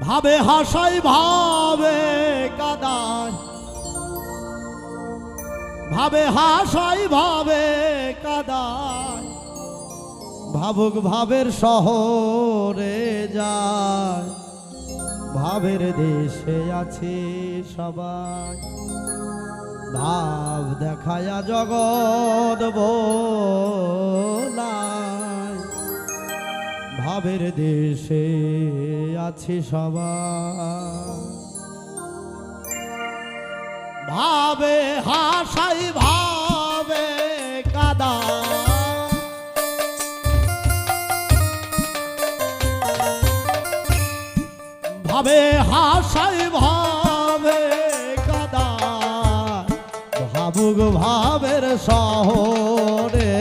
ভাবে হাসাই, ভাবে কাদায় ভাবে হাসাই, ভাবে কাদায় ভাবুক ভাবের শহরে যায় ভাবের দেশে আছে সবাই। ভাব দেখায়া জগৎ বোলায় ভাবের দেশে আছে সবাই। ভাবে হাসাই, ভাবে কাদা। ভাবে হাসাই, ভাবে কাদা। ভাবুক ভাবের শহরে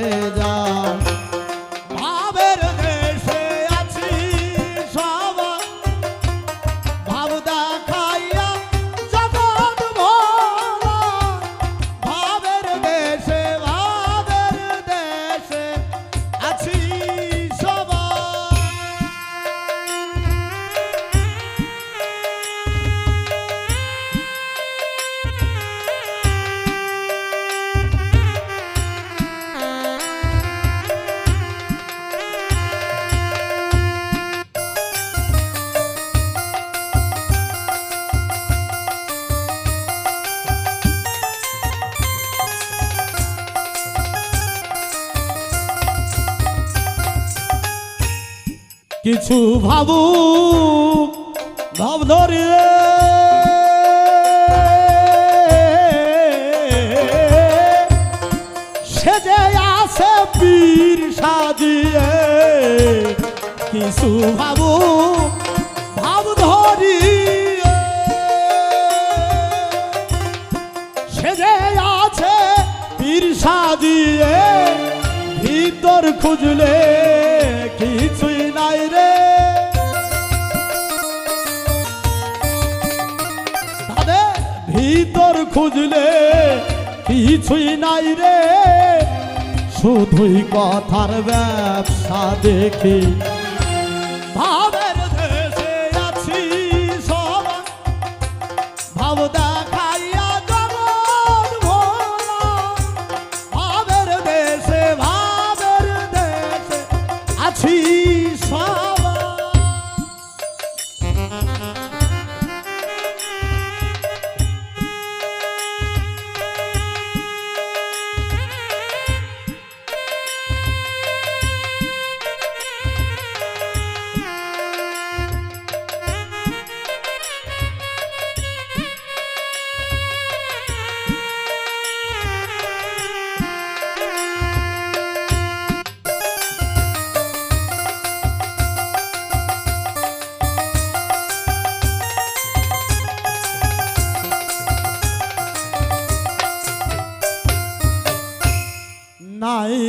কিছু ভাবু ভাব ধরিয়ে সে যে আছে পীর সাজিয়ে, কিছু ভাবু, ভাব ধরিয়ে। সে যে আছে পীর সাজিয়ে, ভিতর খুঁজলে খুঁজলে কিছুই নাই রে। শুধুই কথার ব্যবসা দেখি। ভাবের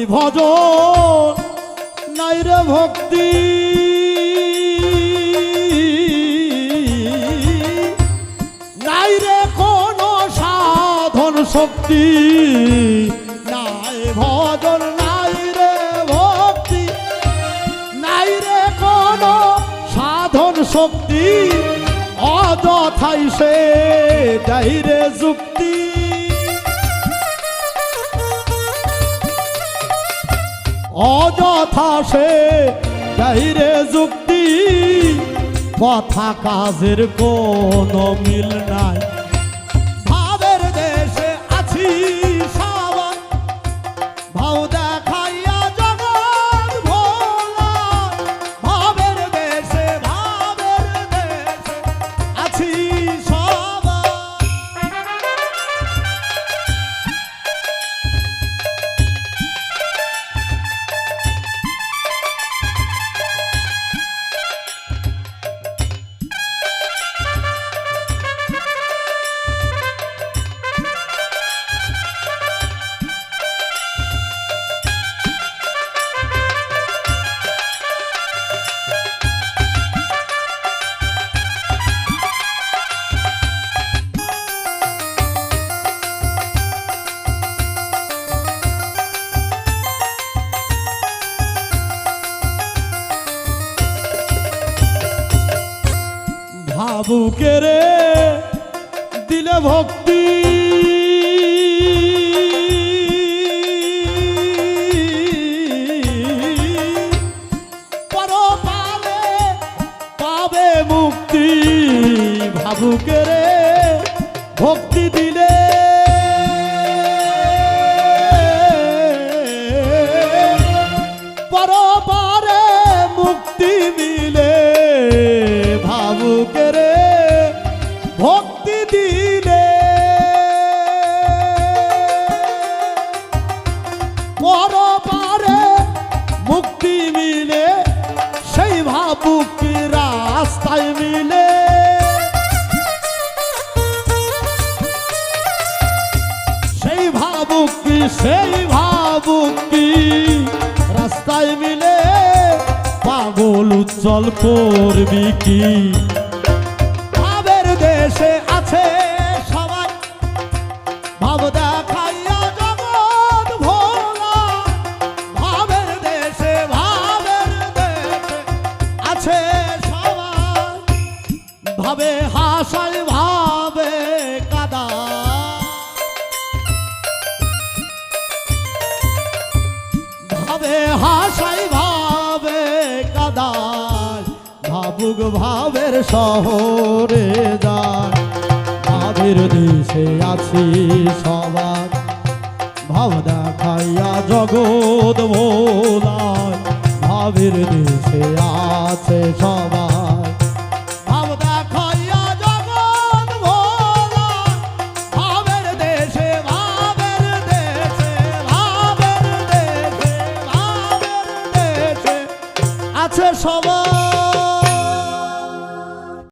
ভজন নাই রে ভক্তি। নাই রে কোন সাধন শক্তি। নাই ভজন, নাই রে ভক্তি। নাই রে কোন সাধন শক্তি। অযথাই সে দেয় রে যুক্তি। অযথা সে গাইরে যুক্তি। কথা কাজের কোনো মিল নাই। ভাবের দেশে আছি সাবান ভাও ভাবুকে রে দিলে ভক্তি। পরপালে পাবে মুক্তি ভাবুকে রে ভক্তি মিলে, সেই ভাবুকি রাস্তায় মিলে? সেই ভাবুকি সেই ভাবুকি রাস্তায় মিলে? পাগল উজ্জ্বল করবি কি? ভাবের দেশে আছে সবাই। ভাব ভাবে, হাসাই ভাবে কাদায় ভাবুক ভাবের শহরে যায় ভাবের দেশে আছি সবার, ভাব দেখাইয়া জগৎ ভোলায় ভাবের দেশে আছে সবাই